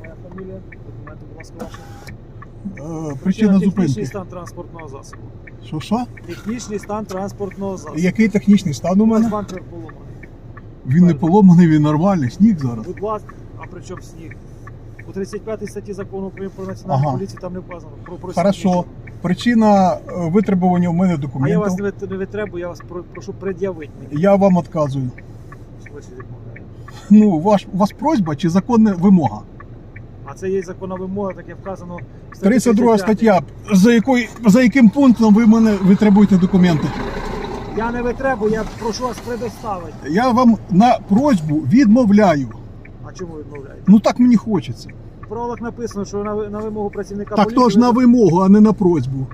Моя фамілія, документи, будь ласка, ваші. Е, Причина Технічний зупинки. стан транспортного засобу. Що що? Технічний стан транспортного засобу. Який технічний стан у У вас мене? бампер поломаний. Він не поломаний, він нормальний, сніг зараз. Будь ласка, а при чому сніг? У 35 статті закону України про національну Ага. поліцію там не вказано про про Хорошо. сніг. Причина е, витребування у мене А я документів. вас не вит- не витребую, я вас про- прошу пред'явити мені. Я вам відказую. відмовляєте. Ну, ваш, у вас просьба чи законна вимога? А це є законна вимога, так як вказано в статті 32 стаття. За, якою, за яким пунктом ви мене витребуєте документи? Я не витребую, я прошу вас предоставити. Я вам на просьбу відмовляю. А чому відмовляєте? Ну так мені хочеться. В правилах написано, що на, ви- на вимогу працівника Так поліції... то ж на ви- вимогу, а не на просьбу.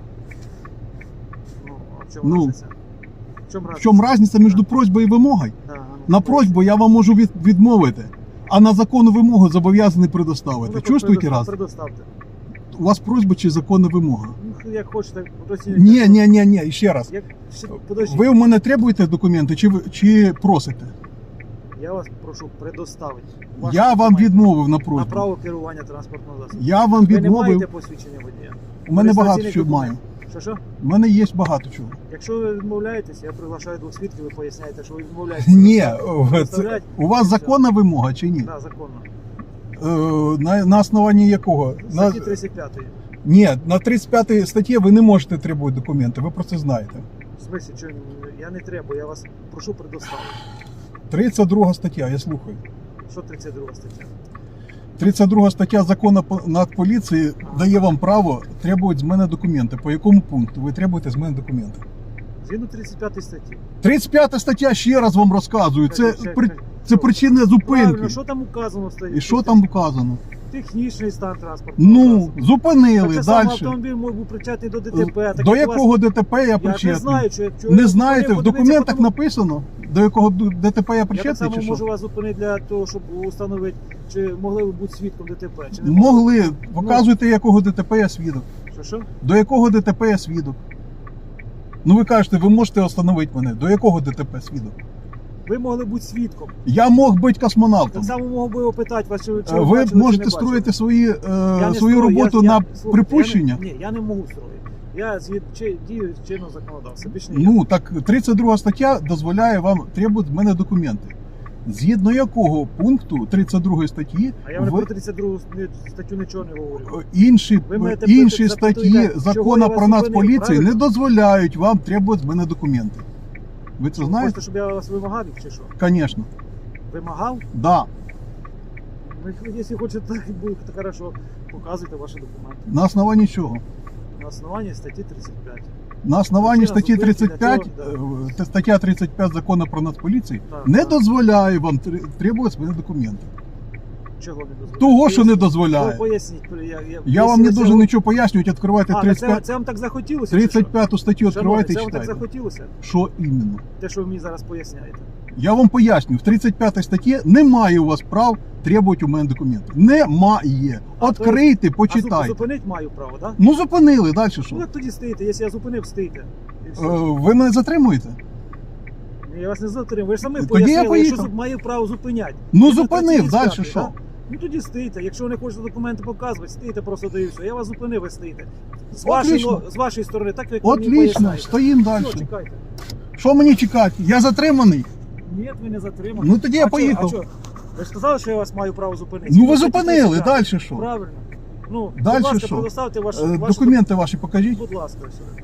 Ну, а в чому Ну. разниця? В чому В разниця? чому різниця між просьбою і вимогою? Да, ну, На просьбу я вам можу від, відмовити, а на законну вимогу зобов'язаний ну, предоставити. ви Чувствуєте раз? Предоставте. У вас просьба чи законна вимога? Ну, як хочете. Ні, ні, ні, ні, ще раз. Як... Подождіть. Ви у мене требуєте документи чи, ви- чи просите? Я вас прошу предоставити. ваші Я вам документи відмовив на На просьбу. право керування транспортного засобу. Я вам Ви не маєте відмовив. посвідчення водія? У мене багато Реєстраційний чого документ. маю. Що що? У мене є багато чого. Якщо ви відмовляєтесь, я приглашаю двох свідків, ви поясняєте, що ви відмовляєтесь. Ні, це, у вас законна вимога чи ні? Да, законно. Е, на, на основанні якого? На, Статті 35. ні, на 35 статті ви не можете требувати документи, ви про це знаєте. В смислі, що я не требую, я вас прошу предоставити. 32 стаття, я слухаю. Що 32 стаття? 32 стаття закону по- над дає вам право требувати з мене документи. По якому пункту ви требуєте з мене документи? Згідно 35 статті. 35 стаття ще раз вам розказую. Це, це, це причина зупинки. Правильно, що там указано статті? І що там вказано? Технічний стан транспорту. Ну, зупинили так, далі. автомобіль мог був причетний до ДТП. Так До як у вас- якого ДТП я Я не причетний? знаю, що, чого Не знаєте, в документах тому- написано, до якого ДТП я Я так причетний само чи що? можу вас зупинити для того, щоб установити, чи могли ви бути свідком ДТП, чи не Могли. Показуйте, якого ДТП я свідок. Що, що? До якого ДТП я свідок? Ну ви кажете, ви можете встановити мене. До якого ДТП свідок? Ви могли бути свідком. Я мог бути космонавтом. Так само мог би опитати вас, чи, чи Е, ви, Ви бачили, чи можете не строїти бачили. свої, е, свою строю, роботу я- на я- припущення. Я не, ні, я не можу строїти. Я звід чи, дію чинного законодавства. Більш не. Ну так 32 стаття дозволяє вам требувати з мене документи. Згідно якого пункту 32 статті А я ви- про 32 ні- статтю нічого не говорю. Е, інші, Ви інші статті закону про нацполіцію не дозволяють вам требувати з мене документи. Ви це знаєте? Хочете, щоб я вас вимагав чи що? Звісно. Вимагав? Да. Ну, якщо хочете, так і буде, то хорошо. Показуйте ваші документи. На основанні чого? На основанні статті 35. На основанні Причина статті зупинки для 35, е, стаття 35 закону про нацполіцію Так, не так. дозволяє вам требувати свої документи. Чого не дозволяє? Того, що не дозволяє. Ну, поясніть. Я, я, Я вам не дуже нічого пояснювати, відкривайте А, ну це, 35, це вам так захотілося? чи що? 35 статтю, Шановний, відкривайте і Це вам так читайте. захотілося? Що іменно? Те, що ви мені зараз поясняєте. Я вам поясню, в 35 статті немає у вас прав требувати у мене документи. Немає. А, Открийте, А почитайте. зупинити маю право, так? Да? Ну зупинили, далі що? Ну як тоді стоїте? Якщо я зупинив. І все. Е, Ви мене затримуєте? Ні, Я вас не затримую. Ви ж самі Тоді пояснили, я поїхав. що маю право зупиняти. Ну зупинив, далі що? Ну тоді стійте. Якщо ви не хочете документи показувати, стійте просто дивіться. Я вас зупинив, ви стійте. З вашої, Отлично. з вашої сторони, так як ви мені Отлично, поясняєте. стоїм Все, далі. чекайте. Що мені чекати? Я затриманий. Ні, ви не затримані. Ну тоді я А чо- поїхав. А що? Ви ж сказали, що я вас маю право зупинити. Ну ви зупинили, 35. далі що? Правильно. Ну, Дальше будь ласка, що? предоставте ваш, Е, Документи ваші покажіть. Будь ласка, сюди.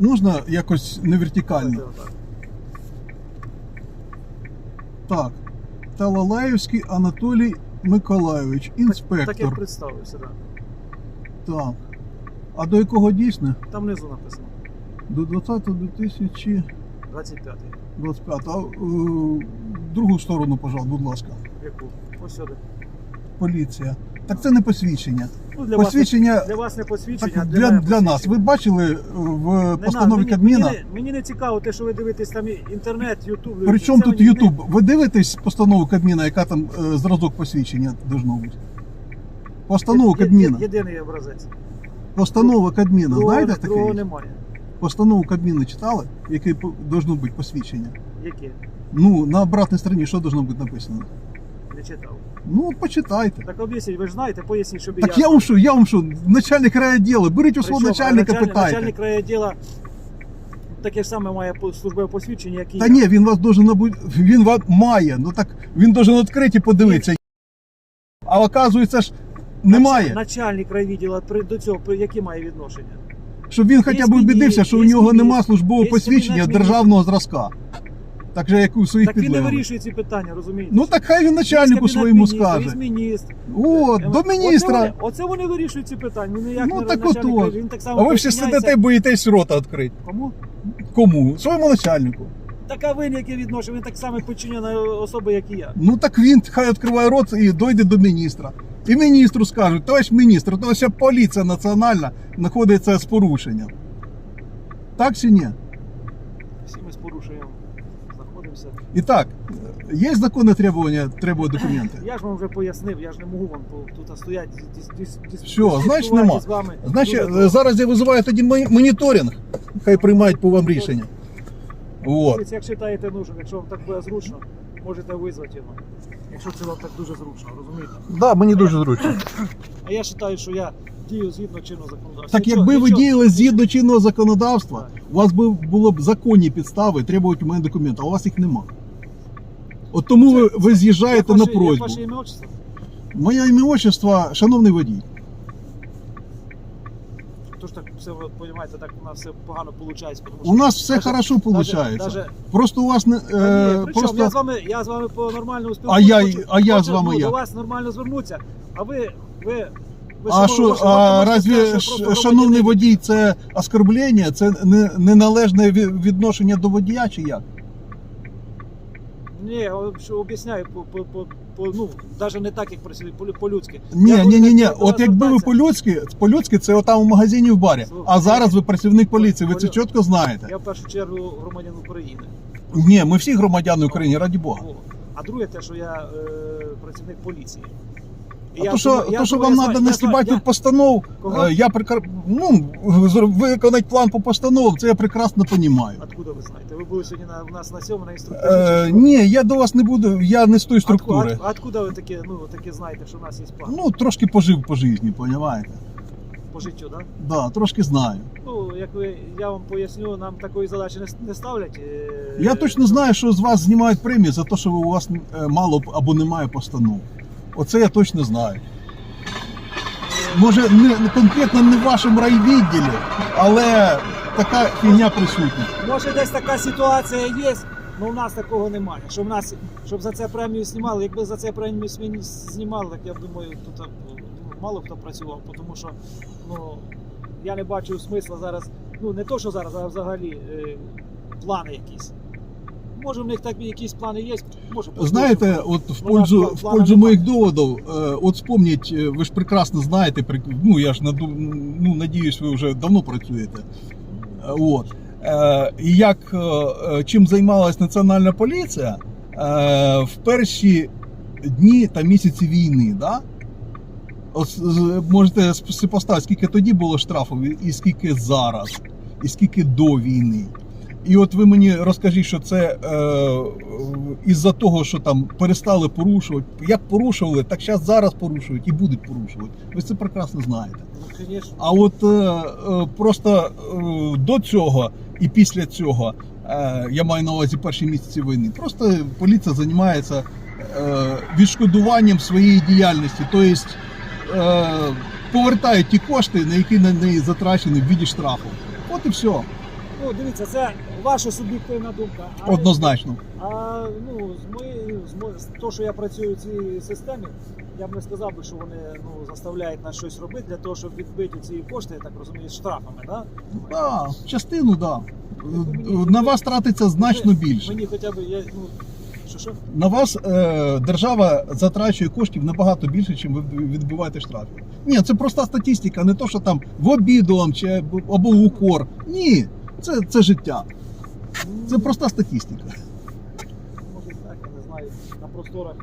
Можна якось не вертикально. Так. Талалаївський Анатолій Миколайович, Так як інспектор. представився, так. Так. А до якого дійсно? Там внизу написано. До 20 2025. 25-й. А е, другу сторону, пожалуйста, будь ласка. Яку? Ось сюди. Поліція. Так це не посвідчення. Ну, для, вас, Посвідчення не- для вас не посвідчення, а так, для, для, мене для нас. посвідчення. Ви бачили е, в Не постанові мені, Кабміна? Мені, не- мені не цікаво те, що ви дивитесь там і- інтернет, ютуб. При чому тут Ютуб? Ви дивитесь постанову Кабміна, яка там е, зразок посвідчення должно бути? Постанова Є- є- Кабміна. Єдиний образець. Постанова Кабміна. Другого, Знаєте таке? другого є? немає. постанову Кабміну читали, яке по- должно бути посвідчення? Які? Ну, на обратній стороні що должно бути написано? Не читав. Ну, почитайте. Так об'ясніть, ви ж знаєте, поясніть, щоб Так я вам що, я вам що, начальник райвідділу, беріть у свого Причому, начальника, начальник, питайте. Начальник райвідділа таке ж саме має по- службове посвідчення, як і Та я. ні, він вас должен набу... він вас має. Ну так він должен відкрити і подивитися. А оказується ж немає. Начальник райвідділа при до цього при які має відношення? Щоб він хоча б убедився, що у нього нема службового посвідчення державного зразка. Так же, як у своїх Так він не підлеглих. вирішує ці питання, розумієте? Ну так хай він начальнику кабінет своєму міністрів, скаже. міністр. О, Е, до Оце міністра. вони, оце вони вирішують ці питання. Він ніяк Ну, не так начальник, ото. він так само А ви всі підчиняється. сидите і боїтесь рота відкрити. Кому? Кому? Своєму начальнику. Так а ви яке відношення? Він так само підчинена особа, як і я. Ну так він хай відкриває рот і дойде до міністра. І міністру скажуть, товариш міністр, то вся поліція національна знаходиться з порушенням. Так чи ні? Всі ми з порушенням. І так, є законне требування, треба документи. Я ж вам вже пояснив, я ж не можу вам тут стояти. Що, значить, нема. з вами. Значить, е, зараз я визиваю тоді моніторинг, хай приймають по вам рішення. От. Дивіться, Як вважаєте нужен, якщо вам так буде зручно, можете визвати його. Якщо це вам так дуже зручно, розумієте? Да, мені дуже зручно. А я вважаю, що я дію згідно чинного законодавства. Так Нічого- якби ви нічого- діяли згідно чинного законодавства, у вас би було б законні підстави требувати у мене документи, а у вас їх нема. От тому ви, ви Як з'їжджаєте ваше- на Як просьбу. ваше ім'я отчество? Моє ім'я отчество, шановний водій. Тож так все ви розумієте, так у нас все погано виходить. Тому що У нас все даже- хорошо виходить. даже- Просто у вас не Та ні, е, просто я з вами, я з вами по нормальному А я- спілкуюся. а я хочу, з вами ну, як? до вас нормально звернуться, а ви ви А що, а разві шановний водій це оскорблення, це не- неналежне ві- відношення до водія чи як? Ні, що об'ясняю по, по, по, по ну, навіть не так, як працює, по- по-людськи. Ні, Я ні, ні, ні. вас От якби ви по-людськи, по-людськи це отам у магазині в барі. А зараз ви працівник поліції, ви це Полю- чітко знаєте. Я в першу чергу громадян України. Ні, ми всі громадяни України, раді Бога. А друге, те, що я е, працівник поліції. А я то, що, я то, що думаю, вам я треба не я я- тут постанов, Кого? е, я прикр... ну, виконати план по постановам, це я прекрасно розумію. Откуда ви знаєте? Ви були сьогодні на, у нас на сьому на інструктажі? Е, ні, я до вас не буду, я не з тої Откуда, структури. от- откуда ви таке, ну, таке знаєте, що у нас є план? Ну, трошки пожив по житті, розумієте? По життю, так? Да? Да, трошки знаю. Ну, як ви, я вам поясню, нам такої задачі не, не ставлять. е, Я точно знаю, що з вас знімають премію за те, що у вас е, мало або немає постанов. Оце я точно знаю. Може, не конкретно не в вашому райвідділі, але така фігня присутня. Може десь така ситуація є, але в нас такого немає. Що в нас, щоб за це премію знімали, якби за це премію знімали, так я думаю, тут ну, мало хто працював, тому що ну, я не бачу смисла зараз, ну не то, що зараз, а взагалі е, плани якісь. Може, в них так якісь плани є, може Знаєте, от в пользу, в пользу моїх доводів, е, от вспомніть, е, ви ж прекрасно знаєте, ну я ж наду- ну, надіюсь, ви вже давно працюєте. От. Е, І як чим займалась національна поліція в перші дні та місяці війни, да? От, можете поставити, скільки тоді було штрафів і скільки зараз, і скільки до війни. І от ви мені розкажіть, що це е, із-за того, що там перестали порушувати. Як порушували, так зараз зараз порушують і будуть порушувати. Ви це прекрасно знаєте. Ну. А от е, е, просто е, до цього і після цього, е, я маю на увазі перші місяці війни, просто поліція займається е, відшкодуванням своєї діяльності, тобто е, повертає ті кошти, на які на неї затрачені в віді штрафу. От і все, Ну, дивіться, це ваша суб'єктивна думка. А, однозначно. А ну, з моєї з мо- з того, що я працюю в цій системі, я б не сказав би, що вони ну, заставляють нас щось робити для того, щоб відбити ці кошти, я так розумію, штрафами, да? Да, частину, да. На вас тратиться значно більше. Мені хоча б я, ну, що що? На вас е, держава затрачує коштів набагато більше, ніж ви відбиваєте штрафів. Ні, це проста статистика, не то, що там в обіду вам чи або в укор. Ні, це, це життя. Це проста статистика. Може так, я не знаю, на просторах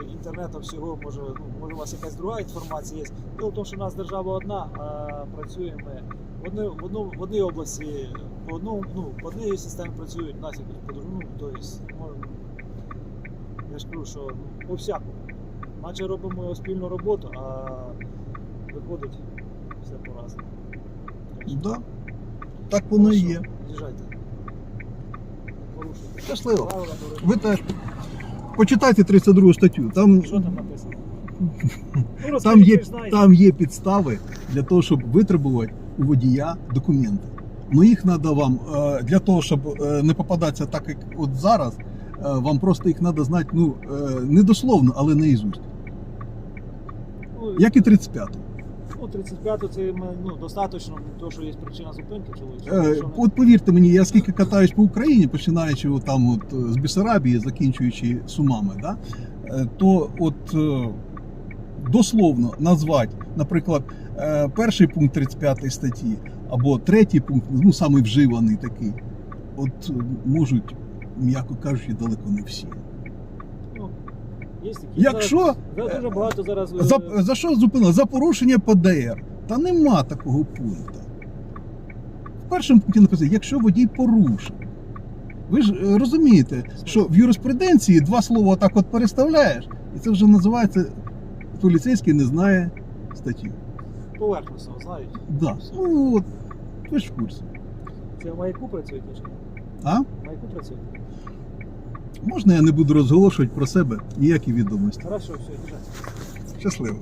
е, інтернету всього, може, ну, може у вас якась друга інформація є. Дело в тому, що у нас держава одна, а працюємо ми в одній, в одному, в одній області, по одному, ну, по одній системі працюють, нас якось по другому, тобто, я ж кажу, що ну, по всякому. Наче робимо спільну роботу, а виходить все по-разному. Так Да. Так воно і є. Їжджайте. Щасливо. Ви теж почитайте 32 статтю. Там, Що там написано? Ну, там, є, там є підстави для того, щоб витребувати у водія документи. Ну їх треба вам е, для того, щоб е, не попадатися так, як от зараз. е, Вам просто їх треба знати, ну не дословно, але наізусть. Ну, Як і 35 Ну, 35 це ну, достатньо, того, що є причина зупинки, чоловік. Е, От повірте мені, я скільки катаюсь по Україні, починаючи от там от е, з Бессарабії, закінчуючи Сумами, да? е, то от дословно назвати, наприклад, перший пункт 35 статті або третій пункт, ну самий вживаний такий, от можуть, м'яко кажучи, далеко не всі. Є такі. Якщо Зараз, зараз дуже багато зараз. е, за, за що зупинили? За порушення ПДР. Та нема такого пункту. В першому пункті написано, якщо водій порушив. Ви ж е, розумієте, що в юриспруденції два слова так от переставляєш, і це вже називається поліцейський не знає статті. Поверхностно, знають. Да. Ну от, ви ж в курсі. Це в маяку працюєте? чи ні? А? В маяку працюєте? Можна я не буду розголошувати про себе ніякі відомості. Хорошо, все. Щасливо.